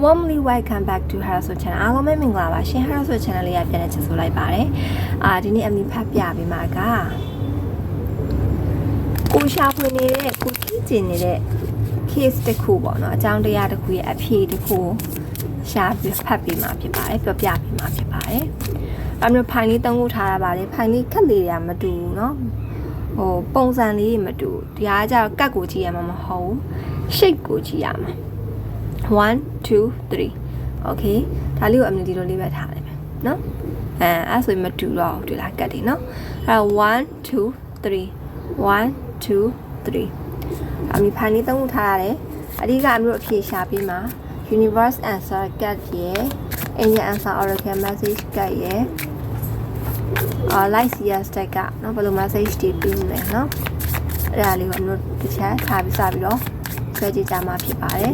warmly welcome back to Haraso Channel အားလုံးပဲမင်္ဂလာပါရှင် Haraso Channel လေးကပြန်လည်ချစ်ဆိုလိုက်ပါတယ်အာဒီနေ့အမီဖတ်ပြပေးမှာကကိုရှာဖွေနေတဲ့ကိုကြည့်ကျင်နေတဲ့ case တစ်ခုပေါ့နော်အကြောင်းတရားတစ်ခုရဲ့အဖြေတစ်ခုရှာပြီးဖတ်ပေးမှာဖြစ်ပါတယ်ပြောပြပေးမှာဖြစ်ပါတယ်အမီဖိုင်လေးတုံးဖို့ထားရပါတယ်ဖိုင်လေးခက်လေးတွေကမတူဘူးနော်ဟိုပုံစံလေးတွေမတူတရားကြောက်ကတ်ကိုကြည့်ရမှာမဟုတ် shape ကိုကြည့်ရမှာ 1 2 3 okay ဒါလေးကိုအမြင်ဒီလိုလေးပဲထားလိုက်မယ်เนาะအဲအဲ့ဆိုရင်မတူတော့ဘူးဒီလားကတ်တယ်เนาะအဲ့1 2 3 1 2 3အမြင်ဖိုင်လေးသုံးခုထားရတယ်အဓိကအမျိုးအဖြေရှာပြီးမှာ universe answer cat ရဲ့ angel answer oracle message cat ရဲ့အာ like cs tag ကเนาะဘယ်လို message တွေပြီးမလဲเนาะအဲ့ဒါလေးကိုအမျိုးတစ်ချက်ထားပြီးစပြီးတော့ဆွဲကြည့်ကြမှာဖြစ်ပါတယ်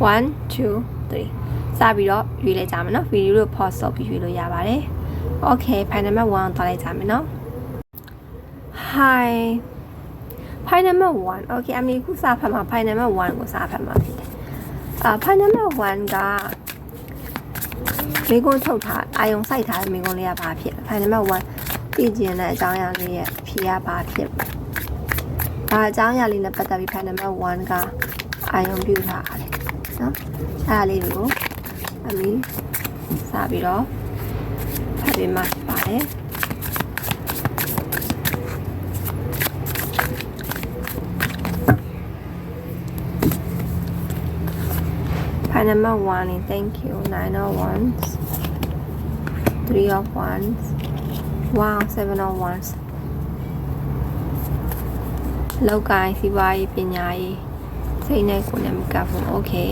1 2 3စပြီးတော့ရွေးလိုက်ကြမယ်เนาะဗီဒီယိုကို pause လုပ်ပြီးရွေးလို့ရပါတယ် okay ဖိုင်နံပါတ်1သွားလိုက်ကြမယ်เนาะ hi ဖိုင်နံပါတ်1 okay အမေခုစာဖတ်မှာဖိုင်နံပါတ်1ကိုစာဖတ်မှာဖြစ်တယ်အာဖိုင်နံပါတ်1ကမိကုန်းထုတ်ထားအာယုံစိုက်ထားတဲ့မိကုန်းလေးကဘာဖြစ်လဲဖိုင်နံပါတ်1သိကျင်တဲ့အကြောင်းအရာလေးရဲ့ဖြေရဘာဖြစ်ဘာအကြောင်းအရာလေးနဲ့ပတ်သက်ပြီးဖိုင်နံပါတ်1ကအာယုံပြုထားတယ် နော်အဲ့ဒါလေးတွေကိုအမေစပြီးတော့ဖတ်ပေးမှာဖြစ်ပါတယ် Pie number one in thank you. Nine of ones. Three of ones. Wow, seven of ones. လောက်ကိုင်းစီးပွားရေးပညာရေး စိတ်နဲ့ကိုယ်နဲ့မကပ်ဘူး okay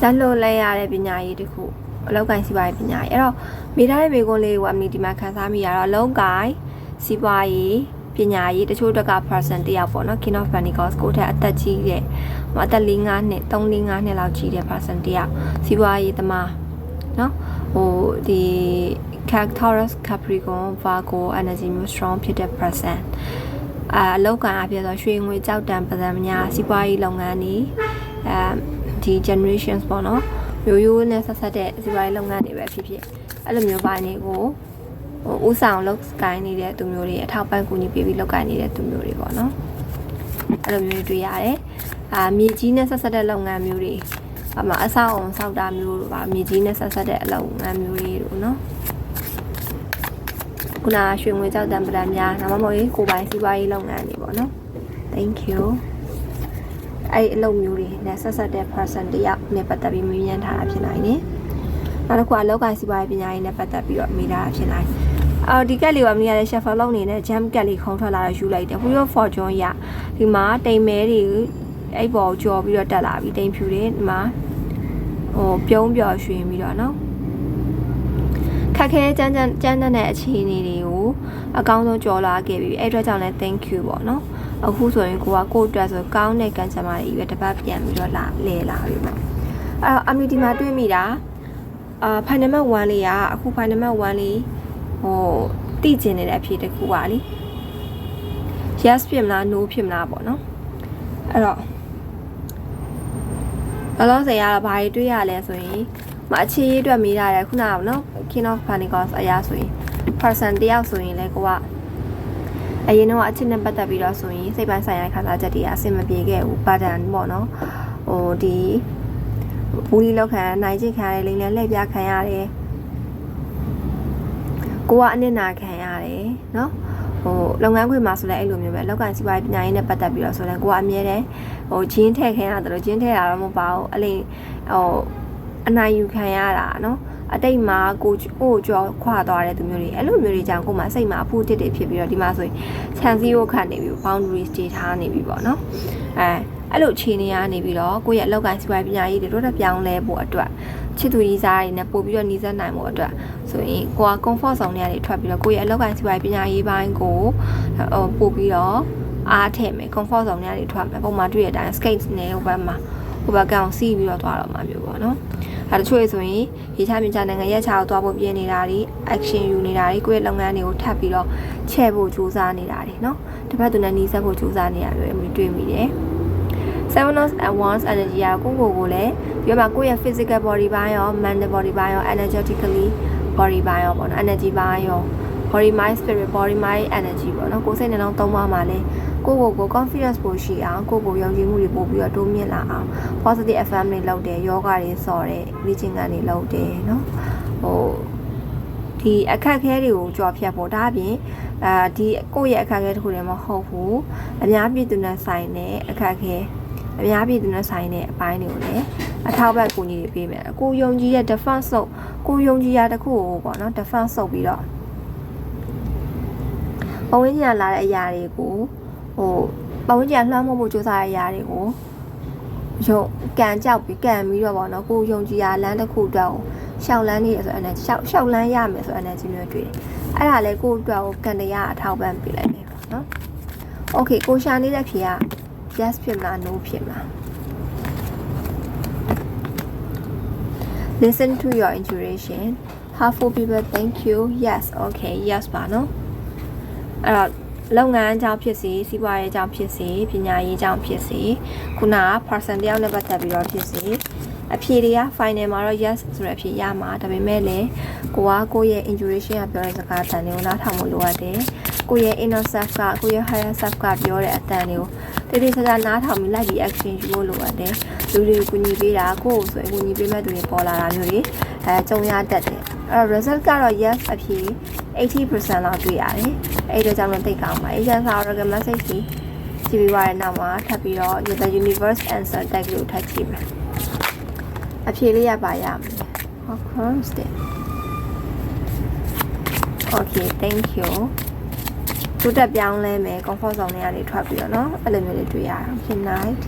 လက်လို့လဲရတဲ့ပညာရေးတခုအလောက်ကိုင်းစီးပွားရေးပညာရေးအဲ့တော့မိထားတဲ့မိကုန်းလေးကိုအမီဒီမှာခန်းစားမိရတော့အလောက်ကိုင်းစီးပွားရေးပညာရေးတချို့တက်က person တယောက်ပေါ့နော် King of Pentacles ကိုထက်အသက်ကြီးတဲ့ဟိုအသက်၄၅နှစ်3 4 5နှစ်လောက်ကြီးတဲ့ person တယောက်စီးပွားရေးသမားနော်ဟိုဒီ Taurus Capricorn Virgo energy မျိုး strong ဖြစ်တဲ့ person အာအလောက်ကန်အပြည့်ဆိုရွှေငွေကြောက်တံပဒံများစီးပွားရေးလုပ်ငန်းတွေအဲဒီ generations ပေါ့နော်မျိုးရိုးနဲ့ဆက်ဆက်တဲ့စီးပွားရေးလုပ်ငန်းတွေပဲဖြစ်ဖြစ်အဲ့လိုမျိုးပိုင်းတွေကိုဟိုဥဆောင်လုပ်ကိုင်းနေတဲ့သူမျိုးတွေအထောက်ပံ့ကူညီပေးပြီးလုပ်ကိုင်းနေတဲ့သူမျိုးတွေပေါ့နော်အဲ့လိုမျိုးတွေတွေ့ရတယ်အာမြေကြီးနဲ့ဆက်ဆက်တဲ့လုပ်ငန်းမျိုးတွေအမအဆောက်အုံဆောက်တာမျိုးတို့ပါမြေကြီးနဲ့ဆက်ဆက်တဲ့အလုပ်ငန်းမျိုးတွေတို့နော် ခုနရွှေငွေကြောက်တံပဒံများဒါမှမဟုတ်ရင်ကိုယ်ပိုင်စီးပွားရေးလုပ်ငန်းတွေပေါ့နော် thank you အဲ့အလုပ်မျိုးတွေနဲ့ဆက်ဆက်တဲ့ person တယောက်နဲ့ပတ်သက်ပြီးမေးမြန်းထားတာဖြစ်နိုင်တယ်နောက်တစ်ခုအလောက်ကစီးပွားရေးပညာရေးနဲ့ပတ်သက်ပြီးတော့မေးထားတာဖြစ်နိုင်အော်ဒီကက်လေးကမင်းရတဲ့ shuffle လုပ်နေတဲ့ jam ကက်လေးခုံထွက်လာတော့ယူလိုက်တယ် wheel of fortune ရဒီမှာတိမ်မဲတွေအဲ့ပေါ်ကြော်ပြီးတော့တက်လာပြီးတိမ်ဖြူတွေဒီမှာဟိုပြုံးပျော်ရွှင်ပြီးတော့နော်ခ က်ခဲကြမ်းကြမ်းကြမ်းတဲ့အခြေအနေတွေကိုအကောင်းဆုံးကြော်လာခဲ့ပြီအဲ့အတွက်ကြောင့်လည်း thank you ပေါ့နော်အခုဆိုရင်ကိုကကိုအတွက်ဆိုကောင်းတဲ့ကံကြမ္မာတွေပဲတစ်ပတ်ပြန်ပြီးတော့လာလဲလာပြီပေါ့အဲ့တော့အမီဒီမှာတွေ့မိတာအာဖိုင်နံပါတ်1လေးကအခုဖိုင်နံပါတ်1လေးဟိုတည်ကျင်နေတဲ့အဖြစ်တစ်ခုပါလी yes ဖြစ်မလား no ဖြစ်မလားပေါ့နော်အဲ့တော့လောလောဆယ်ကတော့ဘာတွေတွေ့ရလဲဆိုရင်မအခြေရေးအတွက်မေးရတယ်ခုနကနော် King of Pentacles အရာဆိုရင် person တယောက်ဆိုရင်လည်းကိုကအရင်တော့အချစ်နဲ့ပတ်သက်ပြီးတော့ဆိုရင်စိတ်ပိုင်းဆိုင်ရာခံစားချက်တွေအဆင်မပြေခဲ့ဘူးပါတန်ပေါ့နော်ဟိုဒီဘူးလီလောက်ခံနိုင်ချင်ခံရတယ်လိမ့်လဲလှည့်ပြခံရတယ်ကိုကအနစ်နာခံရတယ်နော်ဟိုလုပ်ငန်းခွင်မှာဆိုလဲအဲ့လိုမျိုးပဲလောက်ကန်စီးပွားရေးပညာရေးနဲ့ပတ်သက်ပြီးတော့ဆိုလဲကိုကအမြဲတမ်းဟိုဂျင်းထည့်ခံရတယ်လို့ဂျင်းထည့်တာတော့မဟုတ်ပါဘူးအလိဟို အနိုင်ယူခံရတာနော်အတိတ်မှာကိုကိုကြောခွာသွားတဲ့သူမျိုးတွေအဲ့လိုမျိုးတွေကြောင့်ကိုမှစိတ်မှာအဖူးတစ်တွေဖြစ်ပြီးတော့ဒီမှာဆိုရင်ခြံစည်းရိုးခတ်နေပြီ boundaries တွေထားနေပြီပေါ့နော်အဲအဲ့လိုခြေနေရနေပြီးတော့ကိုယ့်ရဲ့အလောက်ကိုင်းစီးပွားရေးပညာရေးတွေတော့ပြောင်းလဲဖို့အတွက်ချစ်သူကြီးစားတွေနဲ့ပို့ပြီးတော့နှီးစပ်နိုင်ဖို့အတွက်ဆိုရင်ကိုက comfort zone တွေကနေထွက်ပြီးတော့ကိုယ့်ရဲ့အလောက်ကိုင်းစီးပွားရေးပညာရေးပိုင်းကိုဟိုပို့ပြီးတော့အားထည့်မယ် comfort zone တွေကနေထွက်မယ်ပုံမှန်တွေ့ရတဲ့အတိုင်း skate နဲ့ဟိုဘက်မှာဟိုဘက်ကောင်စီးပြီးတော့သွားတော့မှာမျိုးပေါ့နော် ဒါတချို့ရေဆိုရင်ရေချမြင့်ချနိုင်ငံရက်ချကိုသွားဖို့ပြင်နေတာတွေ action ယူနေတာတွေကိုယ့်ရဲ့လုပ်ငန်းတွေကိုထပ်ပြီးတော့ချဲ့ဖို့ကြိုးစားနေတာတွေเนาะတစ်ဖက်သူနဲ့နှီးဆက်ဖို့ကြိုးစားနေတာမျိုးအမြင်တွေ့မိတယ် seven of advanced energy ကကိုယ့်ကိုယ်ကိုလည်းပြောမှာကိုယ့်ရဲ့ physical body ဘိုင်းရော mental body ဘိုင်းရော energetically body ဘိုင်းရောပေါ့နော် energy ဘိုင်းရော body mind spirit body mind energy ပေါ့နော်ကိုယ်စိတ်နှလုံးသုံးပါးမှာလည်းကိုယ့်ကိုယ်ကို confidence ပိုရှိအောင်ကိုယ့်ကိုယ်ယုံကြည်မှုတွေပို့ပြီးတော့တိုးမြင့်လာအောင် positive FM တွေလုပ်တယ် yoga တွေဆော်တယ်လေ့ကျင့်ခန်းတွေလုပ်တယ်နော်ဟိုဒီအခက်အခဲတွေကိုကြော်ဖြတ်ဖို့ဒါအပြင်အဲဒီကိုယ့်ရဲ့အခက်အခဲတစ်ခုတည်းမဟုတ်ဘူးအများပြည်သူနဲ့ဆိုင်တဲ့အခက်အခဲအများပြည်သူနဲ့ဆိုင်တဲ့အပိုင်းတွေကိုလည်းအထောက်အပံ့ကူညီတွေပေးမယ်ကိုယုံကြည်ရဲ့ defense ဆုပ်ကိုယုံကြည်ရတဲ့ခုကိုပေါ့နော် defense ဆုပ်ပြီးတော့ ပဝင်းကျင်လာတဲ့အရာတွေကိုဟိုပဝင်းကျင်လွှမ်းမိုးဖို့ကြိုးစားတဲ့အရာတွေကိုယုံကန်ကြောက်ပြီးကန်ပြီးတော့ပေါ့နော်ကိုယုံကြည်ရလမ်းတစ်ခုအတွက်ကိုရှောက်လန်းနေရဆိုတော့ရှောက်ရှောက်လန်းရမယ်ဆိုတော့ energy မျိုးတွေ့တယ်အဲ့ဒါလည်းကိုအတွက်ကိုကန်တရားအထောက်ပံ့ပေးလိုက်မယ်ပေါ့နော် okay ကိုရှာနေတဲ့ဖြေက yes ဖြစ်မလား no ဖြစ်မလား listen to your intuition helpful people thank you yes okay yes ပါနော် အဲ့တော့လုပ်ငန်းအကြောင်းဖြစ်စီစီးပွားရေးအကြောင်းဖြစ်စီပညာရေးအကြောင်းဖြစ်စီခုနက person တယောက်နဲ့ပတ်သက်ပြီးတော့ဖြစ်စီအဖြေတွေက final မှာတော့ yes ဆိုတဲ့အဖြေရမှာဒါပေမဲ့လည်းကိုကကိုယ့်ရဲ့ intuition ကပြောတဲ့စကားအတန်တွေကိုနားထောင်ဖို့လိုအပ်တယ်ကိုယ့်ရဲ့ inner self ကကိုယ့်ရဲ့ higher self ကပြောတဲ့အတန်တွေကိုတိတိကျကျနားထောင်ပြီးလိုက်ပြီး action ယူဖို့လိုအပ်တယ်လူတွေကိုကူညီပေးတာကိုယ့်ကိုဆိုရင်ကူညီပေးမဲ့သူတွေပေါ်လာတာမျိုးတွေအဲကြုံရတတ်တယ်အဲ့တော့ result ကတော့ yes အဖြေ 80%လောက်တွေ့ရတယ်အဲ့ဒါကြောင့်လည်းသိကောင်းပါ agent စာ organ message ကြီးကြည့်ပြီးသွားတဲ့နောက်မှာထပ်ပြီးတော့ the universe answer tag ကိုထပ်ကြည့်မယ်အဖြေလေးရပါရမယ် of course okay thank you တိုးတက်ပြောင်းလဲမယ် comfort zone တွေကနေထွက်ပြီးတော့เนาะအဲ့လိုမျိုးလေးတွေ့ရတာ okay night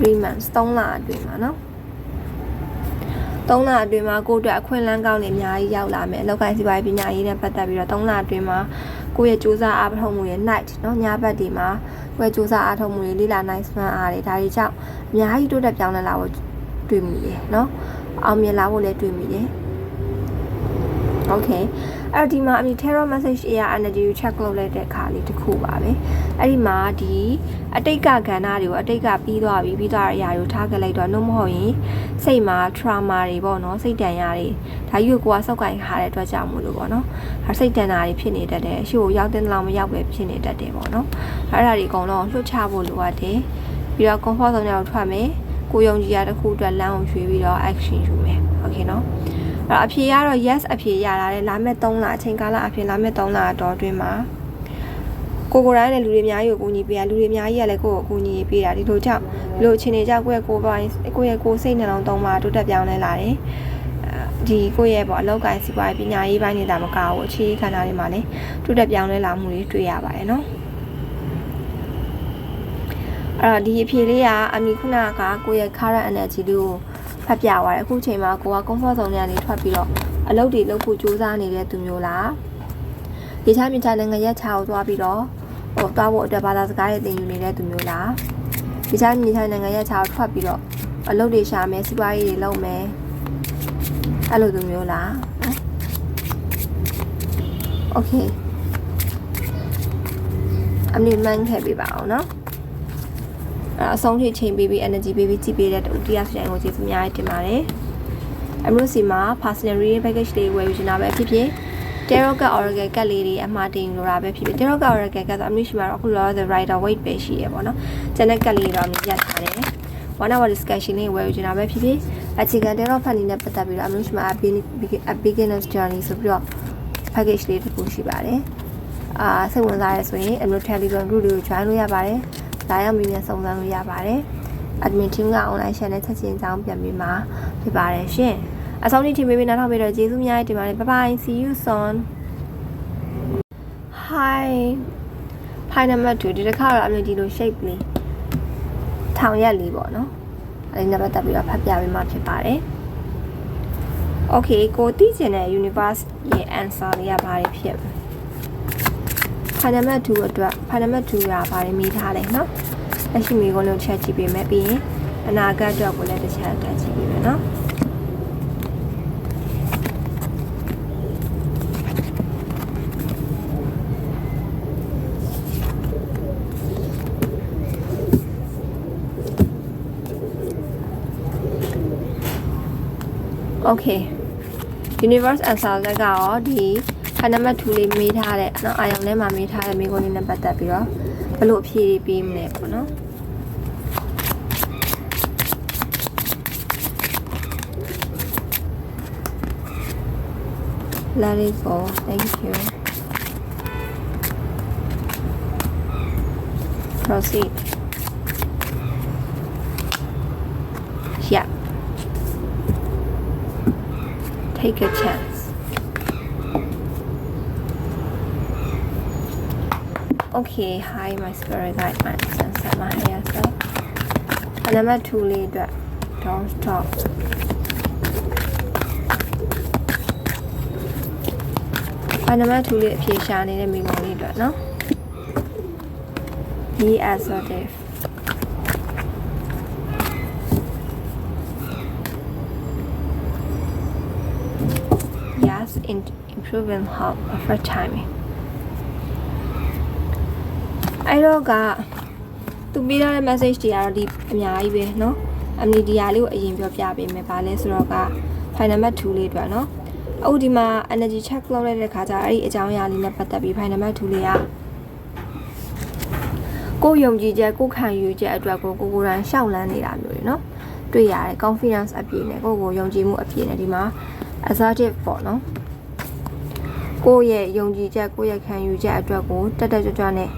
3 months 3လအတွင်းမှာเนาะ 3လအတွင်းမှာကိုယ့်အတွက်အခွင့်အလမ်းကောင်းတွေအများကြီးရောက်လာမယ်အလောက်ကိုင်းစီပွားရေးပညာရေးနဲ့ပတ်သက်ပြီးတော့3လအတွင်းမှာကိုယ့်ရဲ့စူးစမ်းအားထုတ်မှုတွေ night เนาะညဘက်ဒီမှာကိုယ့်ရဲ့စူးစမ်းအားထုတ်မှုတွေလေးလာ nice man အားတွေဒါတွေကြောင့်အများကြီးတိုးတက်ပြောင်းလဲလာဖို့တွေ့မိတယ်เนาะအောင်မြင်လာဖို့လည်းတွေ့မိတယ် okay အဲ့တော့ဒီမှာအမိ terror message အရာ energy ကို check လုပ်လိုက်တဲ့အခါလေးတစ်ခုပါပဲအဲ့ဒီမှာဒီအတိတ်ကကဏ္ဍတွေကိုအတိတ်ကပြီးသွားပြီပြီးသွားတဲ့အရာတွေကိုထားခဲ့လိုက်တော့နှုတ်မဟုတ်ရင်စိတ်မှာ trauma တွေပေါ့နော်စိတ်တန်ရာတွေဒါယူကိုကစောက်ကင်ခါတဲ့အတွက်ကြောင့်မို့လို့ပေါ့နော်ဒါစိတ်တန်တာတွေဖြစ်နေတတ်တယ်အရှိကိုရောက်တဲ့လောက်မရောက်ပဲဖြစ်နေတတ်တယ်ပေါ့နော်အဲ့ဒါတွေအကုန်လုံးလွှတ်ချဖို့လိုအပ်တယ်ပြီးတော့ comfort zone ကိုထွက်မယ်ကိုယုံကြည်ရတဲ့ခုအတွက်လမ်းကိုရွှေ့ပြီးတော့ action ယူမယ် okay နော်အဲ့တော့ အဖြေကတော့ yes အဖြေရလာတယ်လာမဲ့3လအချိန်ကာလအဖြေလာမဲ့3လတော့အတွင်းမှာကိုကိုတိုင်းနဲ့လူတွေအများကြီးကိုကူညီပေးတာလူတွေအများကြီးကလည်းကိုကိုကူညီပေးတာဒီလိုကြောင့်ဒီလိုအခြေအနေကြောင့်ကိုယ့်ရဲ့ကိုယ်ပိုင်းကိုယ့်ရဲ့ကိုယ်စိတ်နှလုံးသုံးပါတိုးတက်ပြောင်းလဲလာတယ်ဒီကိုယ့်ရဲ့ပေါ့အလောက်ကိုင်းစီပွားရေးပညာရေးပိုင်းနေတာမကဘူးအခြေခန္ဓာတွေမှာလည်းတိုးတက်ပြောင်းလဲလာမှုတွေတွေ့ရပါတယ်နော်အဲ့တော့ဒီအဖြေလေးကအမိခုနကကိုယ့်ရဲ့ current energy လေးကို ဖတ်ပြသွားတယ်အခုချိန်မှာကိုက comfort zone ထဲကနေထွက်ပြီးတော့အလုပ်တွေလုပ်ဖို့ကြိုးစားနေတဲ့သူမျိုးလားဒီချမ်းမြချနိုင်ငံရက်ချာကိုသွားပြီးတော့ဟိုသွားဖို့အတွက်ဘာသာစကားတွေသင်ယူနေတဲ့သူမျိုးလားဒီချမ်းမြချနိုင်ငံရက်ချာကိုထွက်ပြီးတော့အလုပ်တွေရှာမယ်စီးပွားရေးတွေလုပ်မယ်အဲ့လိုသူမျိုးလားโอเคအမလီမန်ခဲ့ပြပါအောင်နော်အဲ့ အဆုံးထိချိန်ပေးပြီး energy ပေးပြီးကြည့်ပေးတဲ့တူတရားစတဲ့ကိုကျေးဇူးအများကြီးတင်ပါတယ်အမလို့စီမှာ personal reading package လေးဝယ်ယူချင်တာပဲဖြစ်ဖြစ် tarot card oracle ကတ်လေးတွေအမှားတင်လိုတာပဲဖြစ်ဖြစ် tarot card oracle ကတ်ဆိုအမလို့ရှိမှာတော့အခုလော the writer weight ပဲရှိရပေါ့နော်ကျန်တဲ့ကတ်လေးတော့အမရက်ထားတယ် one hour discussion လေးဝယ်ယူချင်တာပဲဖြစ်ဖြစ်အခြေခံ tarot ဖန်နေနဲ့ပတ်သက်ပြီးတော့အမလို့ရှိမှာ a beginner's journey ဆိုပြီးတော့ package လေးတစ်ခုရှိပါတယ်အာစိတ်ဝင်စားရဆိုရင်အမလို့ Telegram group တွေကို join လုပ်ရပါတယ် လာရောက်မိမြန်စုံစမ်းလို့ရပါတယ်။ admin team က online share နဲ့ချက်ချင်းအကြောင်းပြန်ပြီးမှာဖြစ်ပါတယ်ရှင်။အဆုံးထိ team မေးပြီးနောက်ထောက်ပြီးတော့ကျေးဇူးများတင်ပါတယ်။ Bye bye. See you soon. Hi. Hi number 2ဒီတစ်ခါတော့အမျိုးဒီလို shape လေးထောင်ရက်လေးပေါ့နော်။အဲဒီနံပါတ်တက်ပြီးတော့ဖတ်ပြပေးမှဖြစ်ပါတယ်။ Okay ကိုသိချင်တဲ့ universe ရဲ့ answer လေးကဘာတွေဖြစ်လဲ။ file number 2အတွက် file number 2ကဘာတွေမိထားလဲเนาะလက်ရှိမိကုန်းလုံးချက်ကြည့်ပေးမယ်ပြီးရင် အနာဂတ်အတွက်ကိုလည်းတစ်ချက်တက်ကြည့်ပြီးမယ်နော် Okay universe answer လက်ကရောဒီခဏမှတ်ထူလေးမေးထားတဲ့နော်အာယုံထဲမှာမေးထားတဲ့မိကုန်းလေးနဲ့ပတ်သက်ပြီးတော့ဘယ်လိုအဖြေတွေပေးမလဲပေါ့နော် Let it go. Thank you. Proceed. Take a chance. Okay, hi my spirit guide my sense my higher self. And number two leader. Don't stop. ဘာနံပါတ်2လေးအဖြေရှာနေတဲ့မိကုံလေးအတွက်နော် Be assertive Yes in improving help over timing အဲ့တော့ကသူပေးထားတဲ့ message တွေကတော့ဒီအများကြီးပဲเนาะအမနီဒီယာလေးကိုအရင်ပြောပြပေးမယ်။ဘာလဲဆိုတော့က file number 2လေးအတွက်เนาะအခုဒီမှာ energy check လုပ်လိုက်တဲ့ခါကျအဲ့ဒီအကြောင်းအရာလေးနဲ့ပတ်သက်ပြီး file number 2လေးကကိုယ်ယုံကြည်ချက်ကိုယ်ခံယူချက်အတွက်ကိုကိုကိုယ်တိုင်ရှောက်လန်းနေတာမျိုးတွေเนาะတွေ့ရတယ် confidence အပြည့်နဲ့ကိုယ့်ကိုယ်ယုံကြည်မှုအပြည့်နဲ့ဒီမှာ assertive ပေါ့เนาะ ကိုယ့်ရဲ့ယုံကြည်ချက်ကိုယ့်ရဲ့ခံယူချက်အတွက်ကိုတက်တက်ကြွကြွနဲ့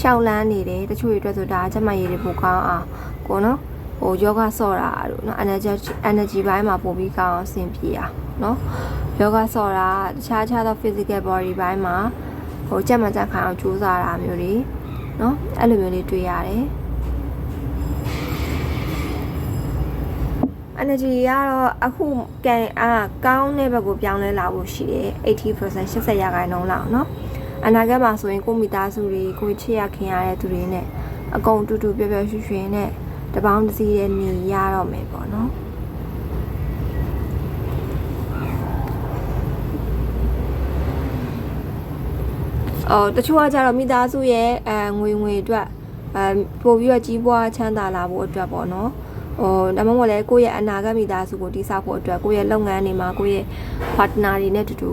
ရှောက်လန်းနေတယ်တချို့တွေအတွက်ဆိုဒါကျမရည်တွေပိုကောင်းအောင်ကိုနော်ဟိုယောဂဆော့တာတို့နော် energy energy ဘိုင်းမှာပို့ပြီးကောင်းအောင်ဆင်ပြေအောင်နော်ယောဂဆော့တာတခြားခြားသော physical body ဘိုင်းမှာဟိုကြက်မှကြက်ခိုင်အောင်ကြိုးစားတာမျိုးတွေနော်အဲ့လိုမျိုးလေးတွေ့ရတယ် energy ကတော့အခုကန်အားကောင်းတဲ့ဘက်ကိုပြောင်းလဲလာဖို့ရှိတယ်80% 80ရာခိုင်နှုန်းလောက်เนาะအနာဂတ်မှာဆိုရင်ကိုမိသားစုတွေကိုချစ်ရခင်ရတဲ့သူတွေနဲ့အကုန်တူတူပျော်ပျော်ရွှင်ရွှင်နဲ့တပေါင်းတစ်စီးရဲ့နေရတော့မယ်ပေါ့เนาะအော်တချို့ကကြတော့မိသားစုရဲ့အဲငွေငွေအတွက်အဲပို့ပြီးတော့ကြီးပွားချမ်းသာလာဖို့အတွက်ပေါ့နော် ဟိုဒါမှမဟုတ်လဲကိုယ့်ရဲ့အနာဂတ်မိသားစုကိုတည်ဆောက်ဖို့အတွက်ကိုယ့်ရဲ့လုပ်ငန်းတွေမှာကိုယ့်ရဲ့ partner တွေနဲ့တူတူ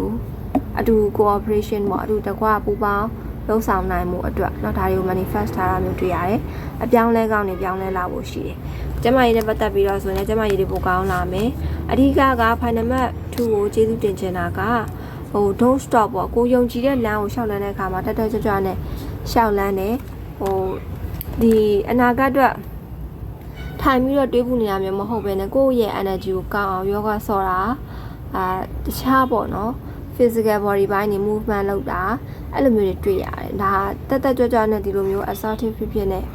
အတူ cooperation ပေါ့အတူတကွပူးပေါင်းလှုပ်ဆောင်နိုင်မှုအတွက်เนาะဒါတွေကို manifest ထားတာမျိုးတွေ့ရတယ်အပြောင်းလဲကောင်းနေပြောင်းလဲလာဖို့ရှိတယ်ကျမကြီးနဲ့ပတ်သက်ပြီးတော့ဆိုရင်ကျမကြီးတွေပိုကောင်းလာမယ်အဓိကက final mat 2ကိုကျေးဇူးတင်ချင်တာကဟို don't stop ပေါ့ကိုယုံကြည်တဲ့လမ်းကိုရှောက်လန်းတဲ့အခါမှာတက်တက်ကြွကြွနဲ့ရှောက်လန်းတယ်ဟိုဒီအနာဂတ်အတွက် ထိုင်ပြီးတော့တွေးပူနေရမျိုးမဟုတ်ဘဲနဲ့ကိုယ့်ရဲ့ energy ကိုကောင်းအောင်ယောဂဆော့တာအာတခြားပေါ့နော် physical body ဘိုင်းနေ movement လုပ်တာအဲ့လိုမျိုးတွေတွေ့ရတယ်ဒါတက်တက်ကြွကြွနဲ့ဒီလိုမျိုး assertive ဖြစ်ဖြစ်နဲ့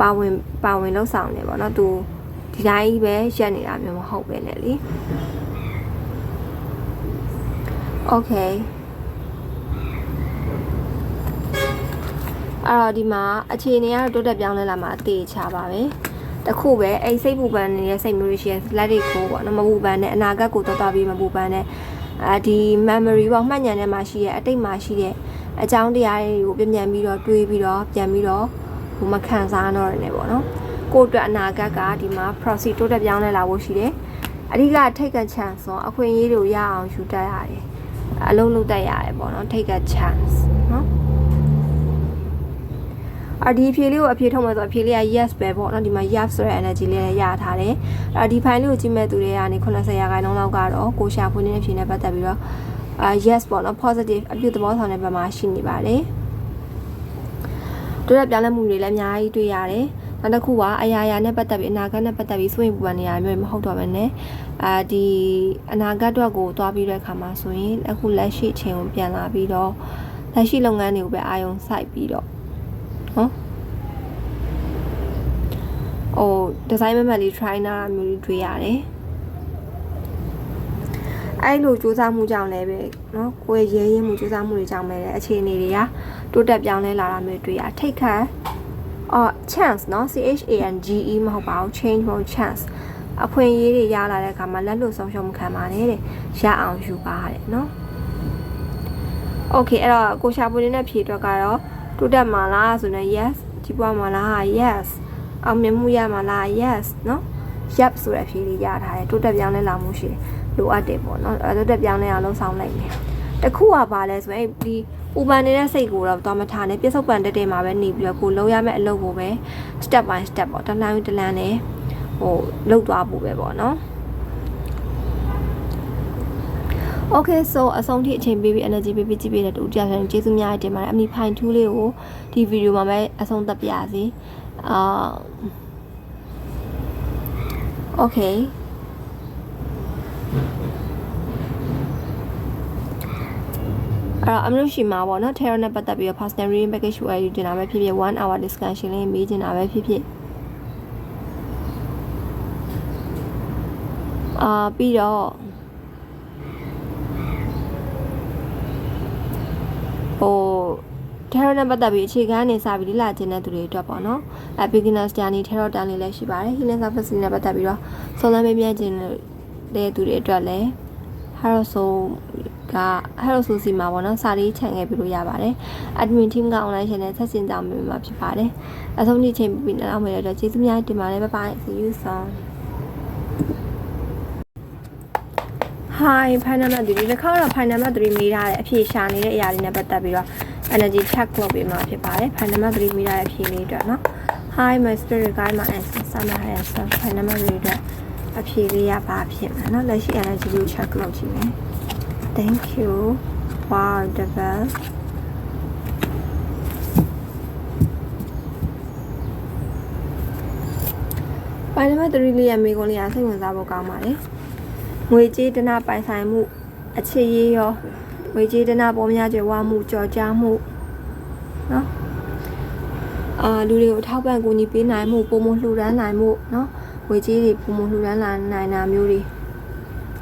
ပါဝင်ပါဝင်လှုပ်ဆောင်နေပေါ့နော်သူဒီတိုင်းပဲရက်နေတာမျိုးမဟုတ်ပဲနဲ့လေ Okay အဲ့တော့ဒီမှာအခြေအနေကတော့တိုးတက်ပြောင်းလဲလာမှာအသေးချပါပဲတခုပဲအဲ့စိတ်ပူပန်နေတဲ့စိတ်မျိုးရှိရင် let it go ပေါ့နော်မပူပန်နဲ့အနာဂတ်ကိုတော်တော်ပြီးမပူပန်နဲ့အာဒီ memory ပေါ့မှတ်ဉာဏ်ထဲမှာရှိရဲ့အတိတ်မှာရှိတဲ့အကြောင်းတရားတွေကိုပြန်ပြန်ပြီးတော့တွေးပြီးတော့ပြန်ပြီးတော့ဟိုမခံစားတော့ရနေပေါ့နော်ကိုယ့်အတွက်အနာဂတ်ကဒီမှာ process တိုးတက်ပြောင်းလဲလာဖို့ရှိတယ်အဓိကထိတ်ကချန်ဆိုအခွင့်အရေးတွေကိုရအောင်ယူတတ်ရတယ်အလုံးလုံးတက်ရတယ်ပေါ့နော် take a chance နော် အဒီဖြေလေးကိုအဖြေထုတ်မယ်ဆိုအဖြေလေးက yes ပဲပေါ့နော်ဒီမှာ yes ဆိုတဲ့ energy လေးလည်းရထားတယ်အဒီ file လေးကိုကြည့်မဲ့သူတွေကနေ80ရာခိုင်နှုန်းလောက်ကတော့ကိုရှာဖွေနေတဲ့ဖြေနဲ့ပတ်သက်ပြီးတော့အာ yes ပေါ့နော် positive အပြုသဘောဆောင်တဲ့ဘက်မှာရှိနေပါတယ်တို့ရပြောင်းလဲမှုတွေလည်းအများကြီးတွေ့ရတယ်နောက်တစ်ခုကအရာရာနဲ့ပတ်သက်ပြီးအနာဂတ်နဲ့ပတ်သက်ပြီးစိုးရိမ်ပူပန်နေရမျိုးမဟုတ်တော့ဘဲနဲ့အာဒီအနာဂတ်အတွက်ကိုသွားပြီးတဲ့အခါမှာဆိုရင်အခုလက်ရှိအချိန်ကိုပြန်လာပြီးတော့လက်ရှိလုပ်ငန်းတွေကိုပဲအာရုံစိုက်ပြီးတော့ နော်ဟိုဒီဇိုင်းမမတ်လေး trainer မျိုးတွေတွေ့ရတယ်အဲ့လိုစူးစမ်းမှုကြောင့်လည်းပဲเนาะကိုယ်ရဲရဲမှုစူးစမ်းမှုတွေကြောင့်ပဲအခြေအနေတွေကတိုးတက်ပြောင်းလဲလာတာမျိုးတွေ့ရထိတ်ခတ် အော် chance เนาะ C H A N G E မဟုတ်ပါဘူး change မဟုတ် chance အခွင့်အရေးတွေရလာတဲ့အခါမှာလက်လွတ်ဆုံးရှုံးမခံပါနဲ့တဲ့ရအောင်ယူပါတဲ့เนาะ Okay အဲ့တော့ကိုရှာပွေနေတဲ့ဖြေအတွက်ကတော့ တိုးတက်မှာလားဆိုတော့ yes ကြီးပွားမှာလား yes အောင်မြင်မှုရမှာလား yes เนาะ yep ဆိုတဲ့အဖြေလေးရထားတယ်တိုးတက်ပြောင်းလဲလာမှုရှိတယ်လိုအပ်တယ်ပေါ့เนาะအဲ့တိုးတက်ပြောင်းလဲအောင်လုပ်ဆောင်လိုက်မယ်တခုကပါလဲဆိုရင်ဒီဥပန်နေတဲ့စိတ်ကိုတော့တော့မထားနဲ့ပြစ္ဆုတ်ပန်တက်တဲ့မှာပဲနေပြီးတော့ကိုလုံးရမယ့်အလုပ်ကိုပဲ step by step ပေါ့တလန်းတလန်းနဲ့ဟိုလုပ်သွားဖို့ပဲပေါ့เนาะ Okay so အဆုံးထိအချိန်ပေးပြီး energy ပေးပြီးကြည့်ပေးတဲ့တူတရားဆိုင်ကျေးဇူးများတင်ပါတယ်အမိဖိုင်2လေးကိုဒီဗီဒီယိုမှာပဲအဆုံးသတ်ပြရစီအာ Okay အဲ့တော့အမလို့ရှိမှာပေါ့နော် Terra နဲ့ပတ်သက်ပြီးတော့ personal reading package ကိုယူတင်တာပဲဖြစ်ဖြစ်1 hour discussion လေးမေးချင်တာပဲဖြစ်ဖြစ်အာပြီးတော့ ဟို Tarot နဲ့ပတ်သက်ပြီးအခြေခံနေစပြီးလေ့လာခြင်းတဲ့သူတွေအတွက်ပေါ့နော်အဲ beginners journey Tarot တန်းလေးလည်းရှိပါတယ် healing service နဲ့ပတ်သက်ပြီးတော့စုံစမ်းမေးမြန်းခြင်းတဲ့သူတွေအတွက်လည်း Haroso က Haroso စီမှာပေါ့နော်စာလေးခြံခဲ့ပြီးလို့ရပါတယ် admin team က online channel ဆက်စင်ကြောင်းပေးမှာဖြစ်ပါတယ်အဆုံးထိချိန်ပြီးနောက်မယ်တော့ကျေးဇူးများတင်ပါတယ် bye bye see you soon Hi Panama 3ဒီတစ်ခါတော့ Panama 3မိထားတဲ့အဖြေရှာနေတဲ့အရာလေးနဲ့ပတ်သက်ပြီးတော့ energy check လုပ်ပေးမှာဖြစ်ပါတယ် Panama 3မိထားတဲ့အဖြေလေးအတွက်เนาะ Hi my spirit guide my answer summer answer Panama 3အတွက်အဖြေလေးရပါဖြစ်မှာเนาะလက်ရှိ energy ကို check လုပ်ကြည့်မယ် Thank you wow the best ပိုင်းနံပါတ်3လေးရဲ့မိကုံးလေးကစိတ်ဝင်စားဖို့ကောင်းပါတယ်။ ငွေကြေးတနာပိုင်ဆိုင်မှု အခြေရေးရောငွေကြေးတနာပေါ်များကြွယ်ဝမှုကြော်ကြားမှုနော်အာလူတွေကိုထောက်ပံ့ကူညီပေးနိုင်မှုပုံမလှူဒန်းနိုင်မှုနော်ငွေကြေးတွေပုံမလှူဒန်းလာနိုင်တာမျိုးတွေ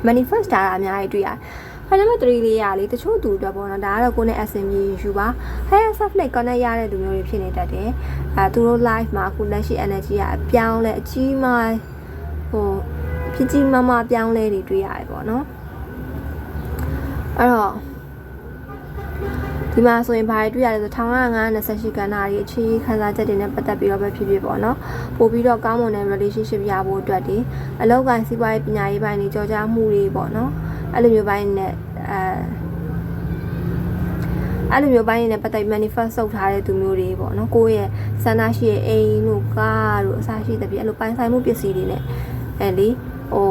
manifest တာအများကြီးတွေ့ရတယ်။ final 3လေးရလေတချို့သူအတွက်ပေါ့နော်ဒါကတော့ကိုယ်နဲ့ SME ယူပါ higher self နဲ့ connect ရတဲ့လူမျိုးတွေဖြစ်နေတတ်တယ်။အဲသူတို့ life မှာအခုလက်ရှိ energy ကအပြောင်းလဲအကြီးမားဟို ဖြစ်ကြီးမားမားအပြောင်းလဲတွေတွေ့ရတယ်ပေါ့နော်။အဲ့တော့ဒီမှာဆိုရင်ဘာတွေတွေ့ရလဲဆို1928ကဏ္ဍတွေအခြေခံစားချက်တွေနဲ့ပတ်သက်ပြီးတော့ပဲဖြစ်ဖြစ်ပေါ့နော်ပို့ပြီးတော့ကောင်းမွန်တဲ့ relationship ရဖို့အတွက်ဒီအလောက်ကန်စီးပွားရေးပညာရေးပိုင်းတွေကြော်ကြားမှုတွေပေါ့နော်အဲ့လိုမျိုးပိုင်းနဲ့အဲအဲ့လိုမျိုးပိုင်းနဲ့ပတ်သက် manifest စုပ်ထားတဲ့သူမျိုးတွေပေါ့နော်ကိုယ့်ရဲ့ဆန္ဒရှိရဲ့အိမ်တို့ကားတို့အစရှိတဲ့ပြအဲ့လိုပိုင်ဆိုင်မှုပစ္စည်းတွေနဲ့အဲလေ ဟို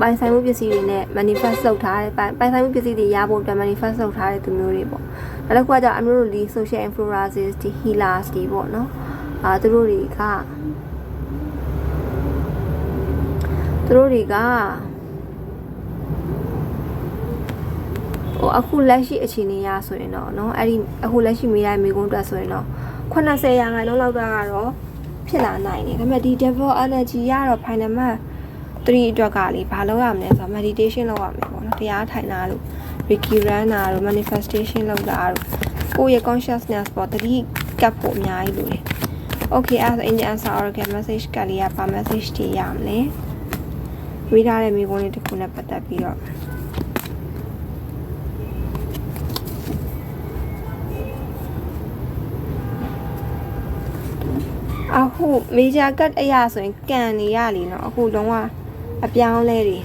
ပိုင်ဆိုင်မှုပစ္စည်းတွေနဲ့ manifest လုပ်ထားတယ်ပိုင်ဆိုင်မှုပစ္စည်းတွေရဖို့အတွက် manifest လုပ်ထားတဲ့သူမျိုးတွေပေါ့နောက်တစ်ခုကကျအမျိုးတို့ဒီ social influencers ဒီ healers တွေပေါ့နော်အာသူတို့တွေကသူတို့တွေကဟိုအခုလက်ရှိအခြေအနေရဆိုရင်တော့เนาะအဲ့ဒီအခုလက်ရှိမိတိုင်းမိကုန်းအတွက်ဆိုရင်တော့80ရာခိုင်နှုန်းလောက်ကတော့ ဖြစ်လာနိုင်တယ်ဒါပေမဲ့ဒီ devil energy ကတော့ final match 3အတွက်ကလေဘာလုပ်ရမလဲဆိုတော့ meditation လုပ်ရမယ်ပေါ့နော်တရားထိုင်တာလို့ Reiki run တာတို့ manifestation လုပ်တာတို့ကိုယ့်ရဲ့ consciousness ပေါ့တတိကပ်ဖို့အများကြီးလိုတယ် Okay အဲ့ဒါ angel answer oracle message ကလေးကပါ message တွေရမလဲဝေးထားတဲ့မိကုန်းလေးတစ်ခုနဲ့ပတ်သက်ပြီးတော့ အခု major cut အရာဆိုရင်ကန်နေရလीเนาะအခုလုံးဝအပြောင်းလဲတွေ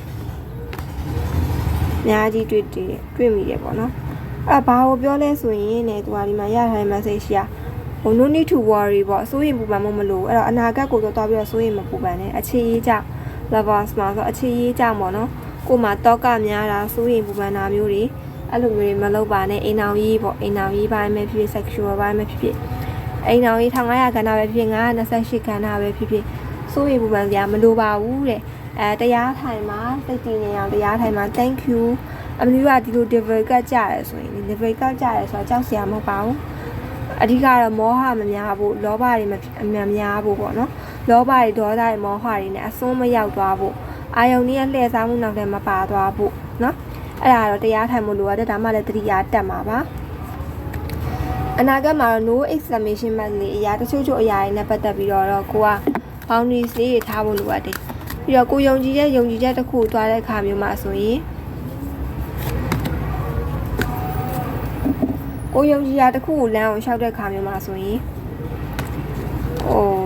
အများကြီးတွေ့တွေ့တွေ့မိတယ်ပေါ့နော်အဲ့ဘာကိုပြောလဲဆိုရင်ねသူကဒီမှာရထားတဲ့ message ကဟို no need to worry ပေါ့စိုးရင်ပူပန်မှုမလို့အဲ့တော့အနာဂတ်ကိုတော့တွားပြီးတော့စိုးရင်မပူပန်နဲ့အခြေရေးကြောင့် lovers မှာဆိုအခြေရေးကြောင့်ပေါ့နော်ကိုမှတောကများတာစိုးရင်ပူပန်တာမျိုးတွေအဲ့လိုမျိုးတွေမလုပ်ပါနဲ့အိမ်အောင်ရေးပေါ့အိမ်အောင်ရေးပိုင်းပဲဖြစ်ဖြစ် sexual ပိုင်းပဲဖြစ်ဖြစ် အိမ်အောင်ရေး1500ခန္ဓာပဲဖြစ်ဖြစ်928ခန္ဓာပဲဖြစ်ဖြစ်စိုးရင်ပူပန်စရာမလိုပါဘူးတဲ့အဲတရားထိုင်မှာစိတ်တည်ငြိမ်အောင်တရားထိုင်မှာ thank you အမလူကဒီလို level ကကြရဲဆိုရင် level ကကြရဲဆိုတော့ကြောက်စရာမဟုတ်ပါဘူးအဓိကတော့မောဟမများဖို့လောဘတွေမအများများဖို့ပေါ့နော်လောဘတွေဒေါသတွေမောဟတွေနဲ့အစွန်းမရောက်သွားဖို့အာယုန်ကြီးလှည့်စားမှုနောက်လည်းမပါသွားဖို့နော်အဲ့ဒါတော့တရားထိုင်မှုလိုရတယ်ဒါမှလည်းတတိယတက်မှာပါ အနာဂတ်မှာတော့ no exclamation mark လေးအရာတချို့ချို့အရာတွေနဲ့ပတ်သက်ပြီးတော့တော့ကိုက boundaries လေးတွေထားဖို့လိုအပ်တယ်ပြီးတော့ကိုယုံကြည်တဲ့ယုံကြည်ချက်တစ်ခုကိုတွားတဲ့အခါမျိုးမှာဆိုရင်ကိုယုံကြည်ရာတစ်ခုကိုလမ်းအောင်လျှောက်တဲ့အခါမျိုးမှာဆိုရင်ဟို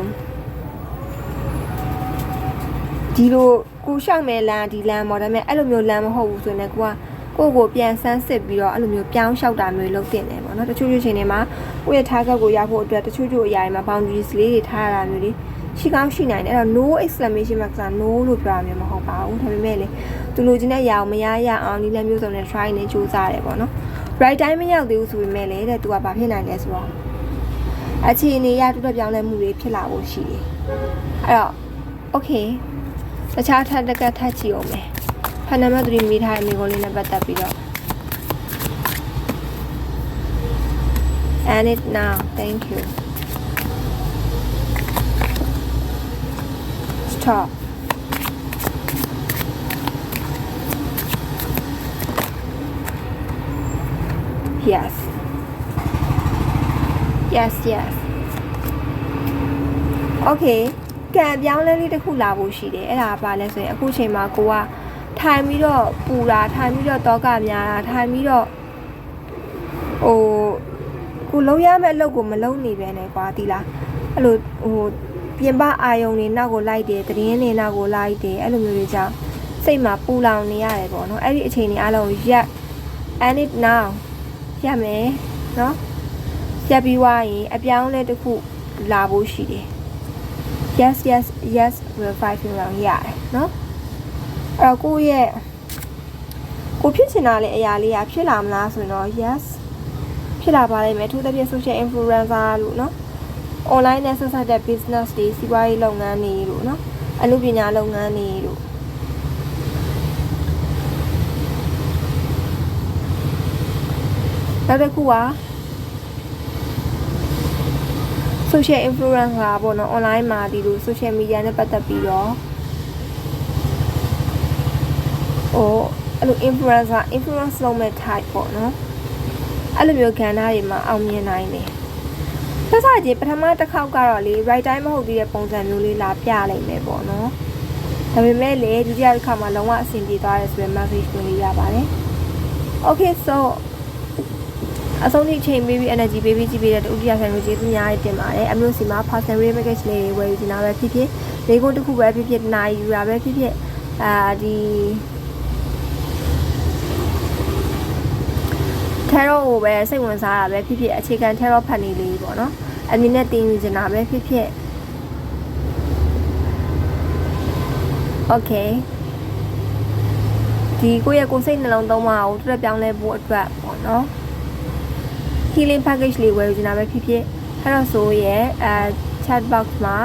ဒီလိုကိုလျှောက်မဲ့လမ်းဒီလမ်းပေါ့ဒါပေမဲ့အဲ့လိုမျိုးလမ်းမဟုတ်ဘူးဆိုရင်လည်းကိုက ကိုယ့်ကိုပြန်ဆန်းစစ်ပြီးတော့အဲ့လိုမျိုးပြောင်းလျှောက်တာမျိုးလုပ်တင်တယ်ပေါ့နော်တချို့ချို့ချိန်တွေမှာကိုယ့်ရဲ့ target ကိုရဖို့အတွက်တချို့ချို့အရာတွေမှာ boundaries လေးတွေထားရတာမျိုးတွေရှိကောင်းရှိနိုင်တယ်အဲ့တော့ no exclamation mark ဆိုတာ no လို့ပြောရမှာမဟုတ်ပါဘူးဒါပေမဲ့လေသူလိုချင်တဲ့ຢာကိုမရရအောင်ဒီလည်းမျိုးစုံနဲ့ try နေစူးစမ်းတယ်ပေါ့နော် right time မရောက်သေးဘူးဆိုပေမဲ့လေတဲ့သူကဘာဖြစ်နိုင်လဲဆိုတော့အခြေအနေရတူတက်ပြောင်းလဲမှုတွေဖြစ်လာဖို့ရှိတယ်အဲ့တော့ okay တခြားထပ်တက်ကထပ်ကြည့်အောင်မယ် ဖန်နံပါတ်3မိထားတဲ့မိကုံးလေးနဲ့ပတ်သက်ပြီးတော့ and it now thank you stop yes yes yes okay ကံပြောင်းလဲလေးတစ်ခုလာဖို့ရှိတယ်အဲ့ဒါကဘာလဲဆိုရင်အခုချိန်မှာကိုက ထိုင်ပြီးတော့ပူတာထိုင်ပြီးတော့တောကများတာထိုင်ပြီးတော့ဟိုကိုလုံးရမယ့်အလုပ်ကိုမလုံးနေပဲနဲ့ကွာဒီလားအဲ့လိုဟိုပြင်ပအာယုံတွေနောက်ကိုလိုက်တယ်တရင်တွေနောက်ကိုလိုက်တယ်အဲ့လိုမျိုးတွေကြောင့်စိတ်မှာပူလောင်နေရတယ်ပေါ့နော်အဲ့ဒီအချိန်တွေအားလုံးရက် and it now ရမယ်နော်ရက်ပြီးွားရင်အပြောင်းလဲတစ်ခုလာဖို့ရှိတယ် yes yes yes will five round ရတယ်နော် အဲ့တော့ကိုယ့်ရဲ့ကိုဖြစ်ချင်တာလေအရာလေးကဖြစ်လာမလားဆိုရင်တော့ yes ဖြစ်လာပါလိမ့်မယ်အထူးသဖြင့် social influencer လို့နော် online နဲ့ဆက်ဆက်တဲ့ business တွေစီးပွားရေးလုပ်ငန်းတွေလို့နော်အမှုပညာလုပ်ငန်းတွေလို့နောက်တစ်ခုက social influencer ပေါ့နော် online မှာဒီလို social media နဲ့ပတ်သက်ပြီးတော့ ဟိုအဲ့လို influencer influence လုပ်မဲ့ type ပေါ့နော်အဲ့လိုမျိုးကဏ္ဍတွေမှာအောင်မြင်နိုင်တယ်ဆက်စချင်းပထမတစ်ခေါက်ကတော့လေ right time မဟုတ်သေးတဲ့ပုံစံမျိုးလေးလာပြလိုက်မယ်ပေါ့နော်ဒါပေမဲ့လေဒုတိယတစ်ခါမှာလုံးဝအဆင်ပြေသွားတယ်ဆိုရင် message မျိုးလေးရပါတယ် okay so အဆုံးထိချိန်ပေးပြီး energy ပေးပြီးကြည့်ပေးတဲ့ဒုတိယဆိုင်ကိုကျေးဇူးများတင်ပါတယ်အမျိုးစီမှာ personal remix လေးတွေဝယ်ယူနေတာပဲဖြစ်ဖြစ်လေးကုန်းတစ်ခုပဲဖြစ်ဖြစ်နိုင်ယူတာပဲဖြစ်ဖြစ်အာဒီ tarot ကိုပဲစိတ်ဝင်စားတာပဲဖြစ်ဖြစ်အခြေခံ tarot ဖတ်နေလေးပေါ့နော်အမြင်နဲ့တင်ယူနေတာပဲဖြစ်ဖြစ် okay ဒီကိုယ့်ရဲ့ကိုယ်စိတ်နှလုံးသုံးပါကိုတွက်ပြောင်းလဲဖို့အတွက်ပေါ့နော် healing package လေးဝယ်ယူနေတာပဲဖြစ်ဖြစ်အဲ့တော့ဆိုရဲအဲ chat box မှာ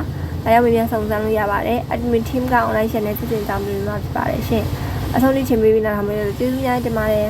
လာရောက်မြန်စုံစမ်းလို့ရပါတယ် admin team က online ရှင်နဲ့စစ်စစ်တောင်းပေးမှာဖြစ်ပါတယ်ရှင်အဆုံးထိချိန်ပေးပြီးနားထောင်ပေးလို့ကျေးဇူးများတင်ပါတယ်